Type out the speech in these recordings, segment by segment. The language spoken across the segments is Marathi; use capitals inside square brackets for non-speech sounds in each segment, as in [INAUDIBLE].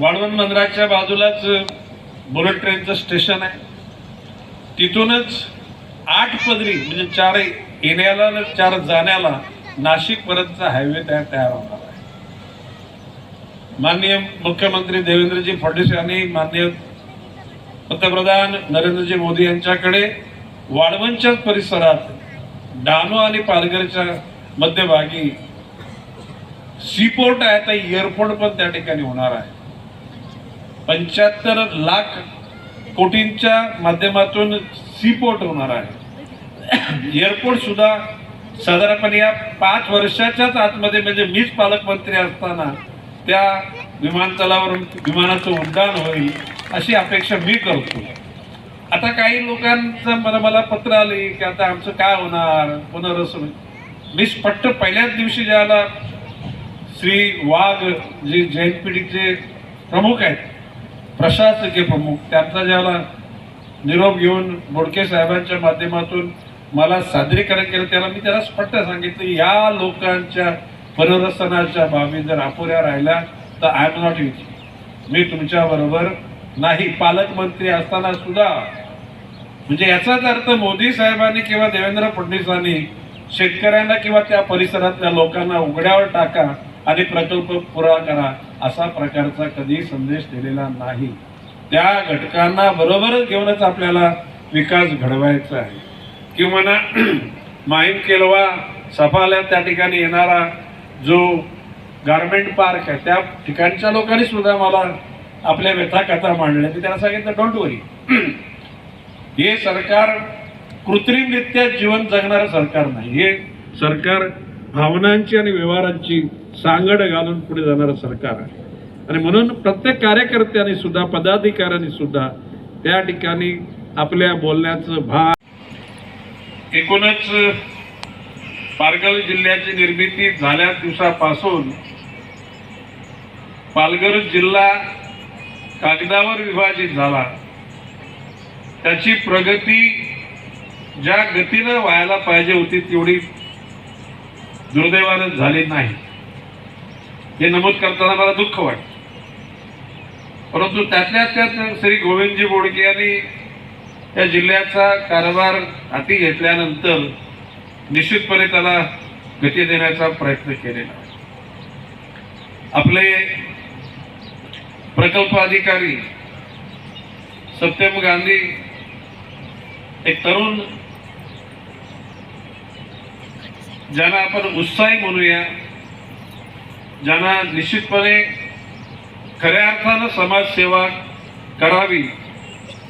वाढवण मंदिराच्या बाजूलाच बुलेट ट्रेनचं स्टेशन आहे. तिथूनच आठ पदरी म्हणजे चार येण्याला आणि चार जाण्याला नाशिक पर्यंतचा हायवे तयार तयार होणार आहे. माननीय मुख्यमंत्री देवेंद्रजी फडणवीस यांनी माननीय पंतप्रधान नरेंद्रजी मोदी यांच्याकडे वाळवंच्या परिसरात डानो आणि पालघरच्या मध्यभागी सीपोर्ट आहे तर एअरपोर्ट पण त्या ठिकाणी होणार आहे. पंच्याहत्तर लाख कोटींच्या माध्यमातून सीपोर्ट होणार आहे. एअरपोर्ट सुद्धा साधारणपणे या पाच वर्षाच्याच आतमध्ये म्हणजे मीच पालकमंत्री असताना त्या विमानतळावरून विमानाचं उड्डाण होईल अशी अपेक्षा मी करतो. आता काही लोकांचं मला मला पत्र आले की आता आमचं काय होणार पुनर्वसन मी स्पष्ट पहिल्याच दिवशी ज्याला श्री वाघ जे जैन पिढीचे प्रमुख आहेत प्रशासकीय प्रमुख त्यांचा ज्याला निरोप घेऊन बोडके साहेबांच्या माध्यमातून मला सादरीकरण केलं त्याला मी त्याला स्पष्ट सांगितलं या लोकांच्या पुनर्वसनाच्या बाबी जर अपुऱ्या राहिल्या तर I am not with me तुमच्याबरोबर नाही. पालकमंत्री असताना सुद्धा म्हणजे याचाच अर्थ मोदी साहेबांनी किंवा देवेंद्र फडणवीसांनी शेतकऱ्यांना किंवा त्या परिसरातल्या लोकांना उघड्यावर टाका आणि प्रकल्प पुरा करा असा प्रकारचा कधी संदेश दिलेला नाही. त्या घटकांना बरोबरच घेऊनच आपल्याला विकास घडवायचा आहे. किंवा ना [CLEARS THROAT] माहीम केलवा सफाल्या त्या ठिकाणी येणारा जो गारमेंट पार्क आहे त्या ठिकाणच्या लोकांनी सुद्धा मला आपल्या व्यथा कथा मांडल्या. मी त्यांना सांगितलं डोंट वरी [CLEARS THROAT] हे सरकार कृत्रिमरित्या जीवन जगणारं सरकार नाही. हे सरकार भावनांची आणि व्यवहारांची सांगड घालून पुढे जाणारं सरकार आहे. आणि म्हणून प्रत्येक कार्यकर्त्यांनी सुद्धा पदाधिकाऱ्यांनी सुद्धा त्या ठिकाणी आपल्या बोलण्याचं भाग एकूणच पालघर जिल्ह्याची निर्मिती झाल्या दिवसापासून पालघर जिल्हा कागदावर विभाजित झाला. त्याची प्रगती ज्या गतीनं व्हायला पाहिजे होती तेवढी दुर्दैवानं झाले नाही. हे नमूद करताना मला दुःख वाटत. परंतु त्यातल्या त्यात श्री गोविंदजी बोडके यांनी या जिल्ह्याचा कारभार हाती घेतल्यानंतर निश्चितपणे त्याला गती देण्याचा प्रयत्न केलेला आपले प्रकल्प अधिकारी सत्यम गांधी एक तरुण ज्यांना आपण उत्साही म्हणूया ज्यांना निश्चितपणे खऱ्या अर्थानं समाजसेवा करावी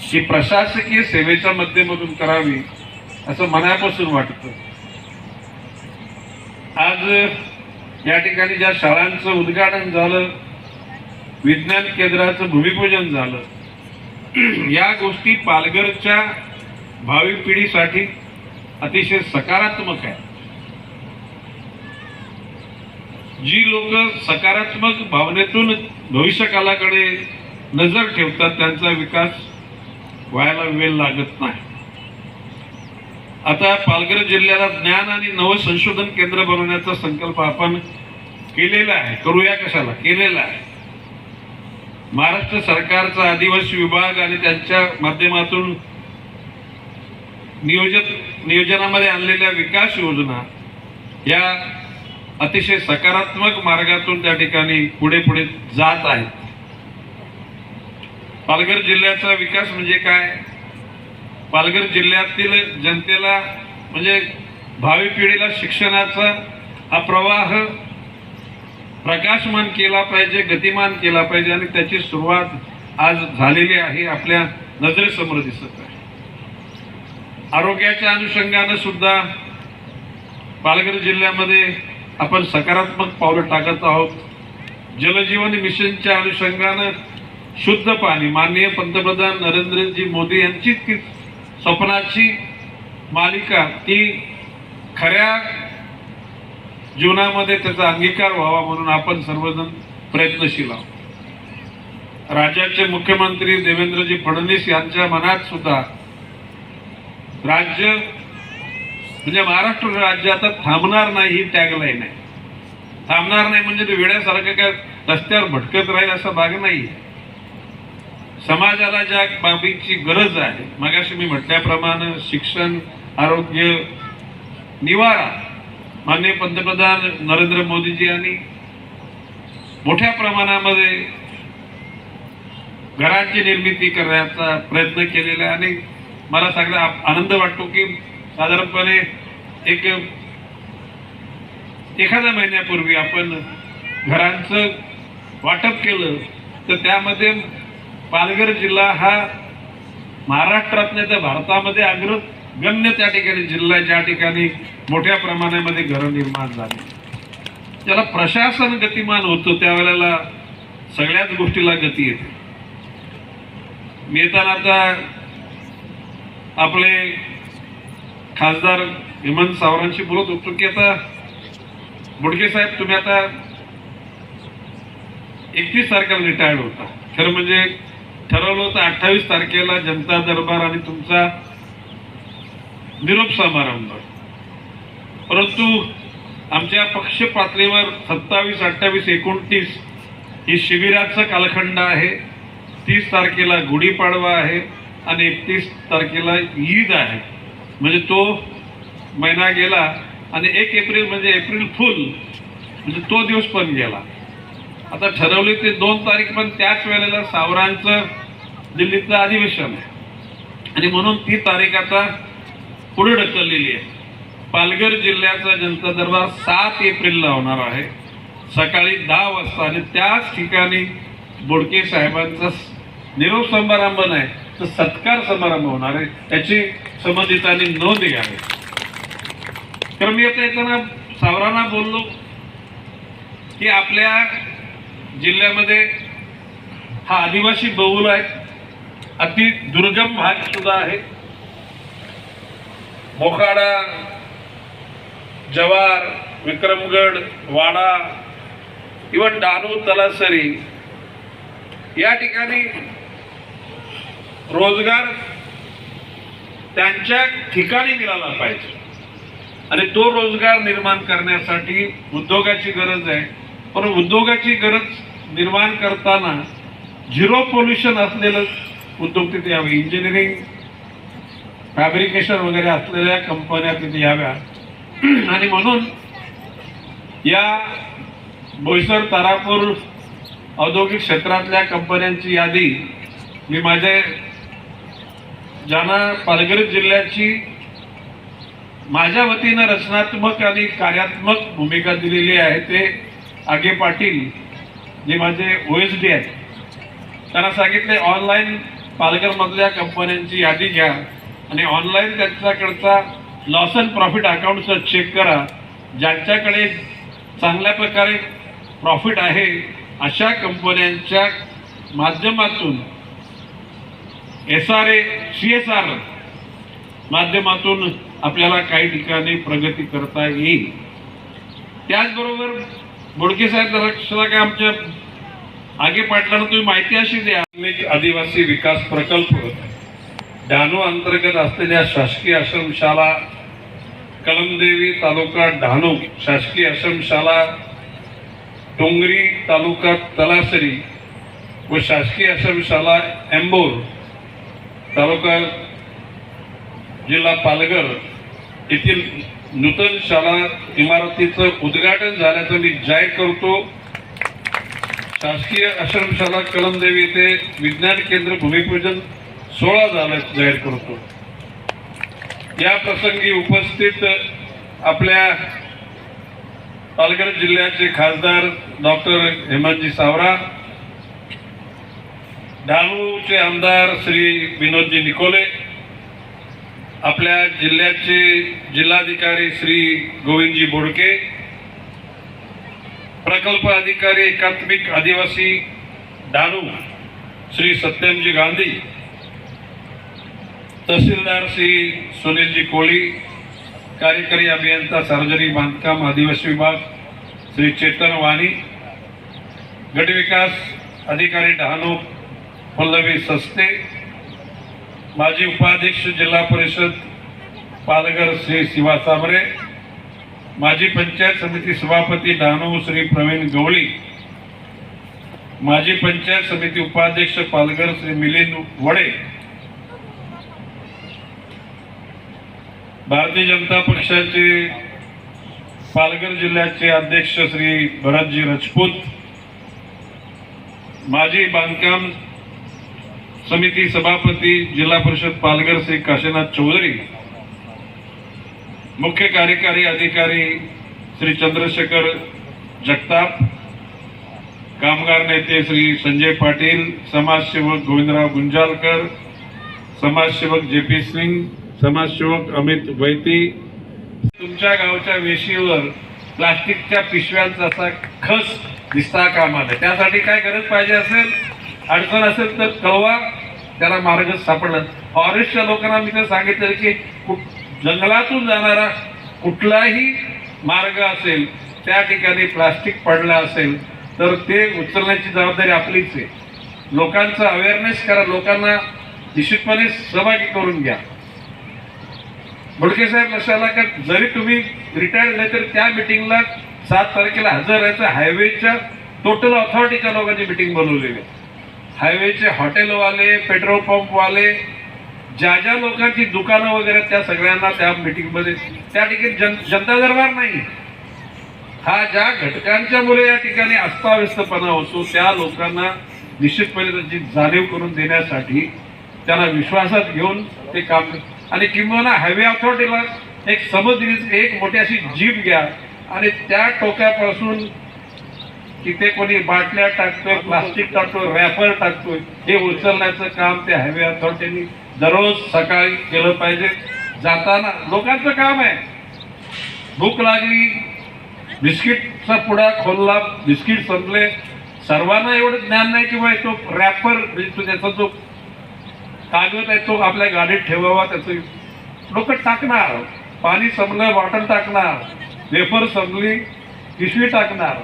ही प्रशासकीय सेवेच्या माध्यमातून करावी असं मनापासून वाटतं. आज या ठिकाणी ज्या शाळांचं उद्घाटन झालं विज्ञान केंद्राचं भूमिपूजन झालं या गोष्टी पालघरच्या भावी पिढीसाठी अतिशय सकारात्मक आहे जी लोक सकारात्मक भावनेतून भविष्यकालाकडे नजर ठेवतात त्यांचा विकास व्हायला वेळ लागत नाही. आता पालघर जिल्ह्याला ज्ञान आणि नवसंशोधन केंद्र बनवण्याचा संकल्प आपण केलेला आहे करूया कशाला? केलेला आहे. महाराष्ट्र सरकारचा आदिवासी विभाग आणि त्यांच्या माध्यमातून नियोजन नियोजनामध्ये आणलेल्या विकास योजना या अतिशय सकारात्मक मार्गातून त्या ठिकाणी पुढे पुढे जात आहेत. पालघर जिल्ह्याचा विकास म्हणजे काय? पालघर जिल्ह्यातील जनतेला म्हणजे भावी पिढीला शिक्षणाचा हा प्रवाह प्रकाशमान केला पाहिजे गतिमान केला पाहिजे आणि त्याची सुरुवात आज झालेली आहे आपल्या नजरेसमोर दिसत आहे. आरोग्याच्या अनुषंगानं सुद्धा पालघर जिल्ह्यामध्ये आपण सकारात्मक पावलं टाकत आहोत. जलजीवन मिशनच्या अनुषंगानं शुद्ध पाणी. माननीय पंतप्रधान नरेंद्रजी मोदी यांची ती स्वप्नाची मालिका ती खऱ्या जीवनामध्ये त्याचा अंगीकार व्हावा म्हणून आपण सर्वजण प्रयत्नशील आहोत. राज्याचे मुख्यमंत्री देवेंद्रजी फडणवीस यांच्या मनात सुद्धा राज्य म्हणजे महाराष्ट्र राज्य आता थांबणार नाही ही टॅगलाईन आहे. थांबणार नाही म्हणजे ते वेड्यासारखं काय रस्त्यावर भटकत राहील असा भाग नाही समाजाला ज्या बाबीची गरज आहे मगाशी मी म्हटल्याप्रमाणे शिक्षण आरोग्य निवारा माननीय पंतप्रधान नरेंद्र मोदीजी यांनी मोठ्या प्रमाणामध्ये घरांची निर्मिती करण्याचा प्रयत्न केलेला आहे आणि मला सगळा आनंद वाटतो की साधारणपणे एक एखाद्या महिन्यापूर्वी आपण घरांचं वाटप केलं तर त्यामध्ये पालघर जिल्हा हा महाराष्ट्रात नाही तर भारतामध्ये अग्रगण्य त्या ठिकाणी जिल्हा ज्या ठिकाणी मोठ्या प्रमाणामध्ये घरं निर्माण झाली. त्याला प्रशासन गतिमान होतं त्यावेळेला सगळ्याच गोष्टीला गती येते. मी येताना आता आपले खासदार हेमंत सावरांशी बोलत होतो की आता बुडके साहेब तुम्ही आता एकतीस तारखेला रिटायर्ड होता. खरं म्हणजे ठरवलं होतं अठ्ठावीस तारखेला जनता दरबार आणि तुमचा निरोप समारंभ. परंतु आमच्या पक्ष पातळीवर सत्तावीस अठ्ठावीस एकोणतीस ही शिबिराचा कालखंड आहे. तीस तारखेला गुढीपाडवा आहे आणि एकतीस तारखेला ईद आहे. म्हणजे तो महिना गेला आणि एक एप्रिल म्हणजे एप्रिल फुल म्हणजे तो दिवस पण गेला. आता ठरवले ते दोन तारीख पण त्याच वेळेला सावरांचं दिल्लीतलं अधिवेशन आहे. आणि म्हणून ती तारीख आता पुढे ढकललेली आहे. पालघर जिल्ह्याचा जनता दरबार सात एप्रिलला होणार आहे. सकाळी दहा वाजता. आणि त्याच ठिकाणी बोडके साहेबांचा निरोप समारंभ नाही. तर सत्कार समारंभ होणार आहे. त्याची संबंधितांनी नोंद घ्यावी. तर मी आता येताना सावरांना बोललो की आपल्या जिल्ह्यामध्ये हा आदिवासी बहुल आहे. अति दुर्गम भाग सुद्धा आहे. मोखाडा जवार विक्रमगड वाडा इवन डानू तलासरी या ठिकाणी रोजगार त्यांच्या ठिकाणी मिळाला पाहिजे. आणि तो रोजगार निर्माण करण्यासाठी उद्योगाची गरज आहे. पण उद्योगाची गरज निर्माण करताना झिरो पोल्युशन असलेलं उद्योग तिथे यावे. इंजिनिअरिंग फॅब्रिकेशन वगैरे असलेल्या कंपन्या तिथे याव्या. आणि म्हणून या बोईसर तारापूर औद्योगिक क्षेत्रातल्या कंपन्यांची यादी मी माझ्या ज्यांना पालघर जिल्ह्याची माझ्या वतीनं रचनात्मक आणि कार्यात्मक भूमिका दिलेली आहे ते आगे पाटील जे माझे ओ एस डी आहेत. त्यांना सांगितले ऑनलाईन पालघरमधल्या कंपन्यांची यादी घ्या आणि ऑनलाईन त्यांच्याकडचा लॉस अँड प्रॉफिट अकाउंटचं चेक करा. ज्यांच्याकडे चांगल्या प्रकारे प्रॉफिट आहे अशा कंपन्यांच्या माध्यमातून S R A C S R माध्यमातून आपल्याला काही ठिकाणी प्रगती करता येईल. त्याचबरोबर बोडके साहेब लक्षाला काय आमच्या आगे पाटलांना तुम्ही माहिती अशी द्या. आदिवासी विकास प्रकल्प डहाणू अंतर्गत असलेल्या शासकीय आश्रमशाला कलमदेवी तालुका डहाणू शासकीय आश्रमशाला डोंगरी तालुका तलासरी व शासकीय आश्रमशाला एंबोर तालुका जिल्हा पालघर येथील नूतन शाळा इमारतीचं उद्घाटन झाल्याचं मी जाहीर करतो. शासकीय आश्रमशाला कलमदेवी येथे विज्ञान केंद्र भूमिपूजन सोहळा झाल्याचं जाहीर करतो. या प्रसंगी उपस्थित आपल्या पालघर जिल्ह्याचे खासदार डॉक्टर हेमंतजी सावरा डहाणूचे आमदार श्री विनोदजी निकोले आपल्या जिल्ह्याचे जिल्हाधिकारी श्री गोविंदजी बोडके प्रकल्प अधिकारी एकात्मिक आदिवासी डहाणू श्री सत्यमजी गांधी तहसीलदार श्री सुनीलजी कोळी कार्यकारी अभियंता सार्वजनिक बांधकाम आदिवासी विभाग श्री चेतन वाणी गटविकास अधिकारी डहाणू पल्लवी सस्ते माजी उपाध्यक्ष जिल्हा परिषद पालघर श्री शिवा साबरे माजी पंचायत समिती सभापती डहाणू श्री प्रवीण गवळी माजी पंचायत समिती उपाध्यक्ष पालघर श्री मिलिंद वडे भारतीय जनता पक्षाचे पालघर जिल्ह्याचे अध्यक्ष श्री भरतजी राजपूत माजी बांधकाम समिती सभापती जिल्हा परिषद पालघर श्री काशीनाथ चौधरी मुख्य कार्यकारी अधिकारी श्री चंद्रशेखर जगताप कामगार नेते श्री संजय पाटील समाजसेवक गोविंदराव गुंजालकर समाजसेवक जे पी सिंग समाजसेवक अमित वैती. तुमच्या गावच्या वेशीवर प्लास्टिकच्या पिशव्यांचा असा खस दिसता कामा नये त्यासाठी काय गरज पाहिजे असेल? अडचण असेल तर कळवा. त्याला मार्ग सापडला. फॉरेस्टच्या लोकांना मी तर सांगितलं की जंगलातून जाणारा कुठलाही मार्ग असेल त्या ठिकाणी प्लास्टिक पडलं असेल तर ते उचलण्याची जबाबदारी आपलीच आहे. लोकांचा अवेअरनेस करा लोकांना निश्चितपणे सहभागी करून घ्या. बोडके साहेब लक्षाला का जरी तुम्ही रिटायर्ड झाले तरी त्या मिटिंगला सात तारखेला हजर राहायचं हायवेच्या टोटल ऑथॉरिटीच्या लोकांची मिटिंग बोलवलेली आहे. हायवेचे हॉटेलवाले पेट्रोल पंपवाले ज्या ज्या लोकांची दुकानं वगैरे त्या सगळ्यांना त्या मिटिंगमध्ये त्या ठिकाणी जन जनता दरबार नाही हा ज्या घटकांच्या मुळे या ठिकाणी अस्ताव्यस्तपणा होतो त्या लोकांना निश्चितपणे त्यांची जाणीव करून देण्यासाठी त्यांना विश्वासात घेऊन ते काम आणि किंबहुना हायवे अथॉरिटीला एक समजली एक मोठी अशी जीप घ्या आणि त्या टोक्यापासून तिथे कोणी बाटल्या टाकतोय प्लास्टिक टाकतोय रॅपर टाकतोय हे उचलण्याचं काम ते हायवे अथॉरिटीने दररोज सकाळी केलं पाहिजे. जाताना लोकांचं काम आहे. भूक लागली बिस्किटचा पुडा खोलला बिस्किट संपले. सर्वांना एवढं ज्ञान नाही की बाई तो रॅपर म्हणजे त्याचा जो कागद आहे तो आपल्या गाडीत ठेवावा त्याचं लोक टाकणार. पाणी संपलं बॉटल टाकणार. वेफर संपली पिशवी टाकणार.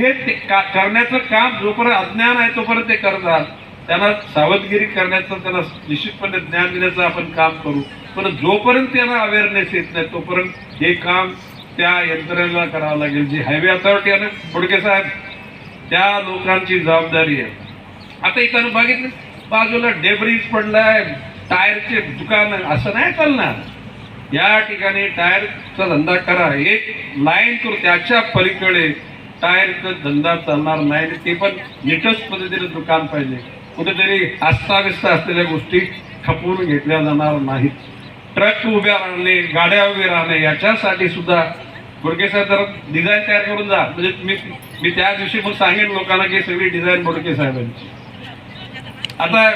हे ते का- करण्याचं काम जोपर्यंत अज्ञान आहे तोपर्यंत ते करतात. त्यांना सावधगिरी करण्याचं त्यांना निश्चितपणे ज्ञान देण्याचं आपण काम करू. पण जोपर्यंत त्यांना अवेअरनेस येत नाही तोपर्यंत हे काम त्या यंत्रणेला करावं लागेल. जी हायवे अथॉरिटी आहे ना फडके साहेब त्या लोकांची जबाबदारी आहे. आता इथं बघितलं? बाजूला डेब्रीज पडलाय टायरचे दुकान असं नाही चालणार. या ठिकाणी टायरचा धंदा करा. एक लाईन करू त्याच्या पलीकडे टायरचा धंदा चालणार नाही आणि ते पण नीटच पद्धतीने दुकान पाहिजे. कुठेतरी अस्ताव्यस्त असलेल्या गोष्टी खपवून घेतल्या जाणार नाहीत. ट्रक उभ्या राहणे गाड्या उभे राहणे याच्यासाठी सुद्धा बोडके साहेब जरा डिझाईन तयार करून जा. म्हणजे मी मी त्या दिवशी मग सांगेन लोकांना की सगळी डिझाईन बोडके साहेबांची. आता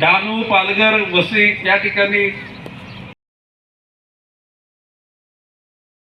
डहाणू पालघर वसई या ठिकाणी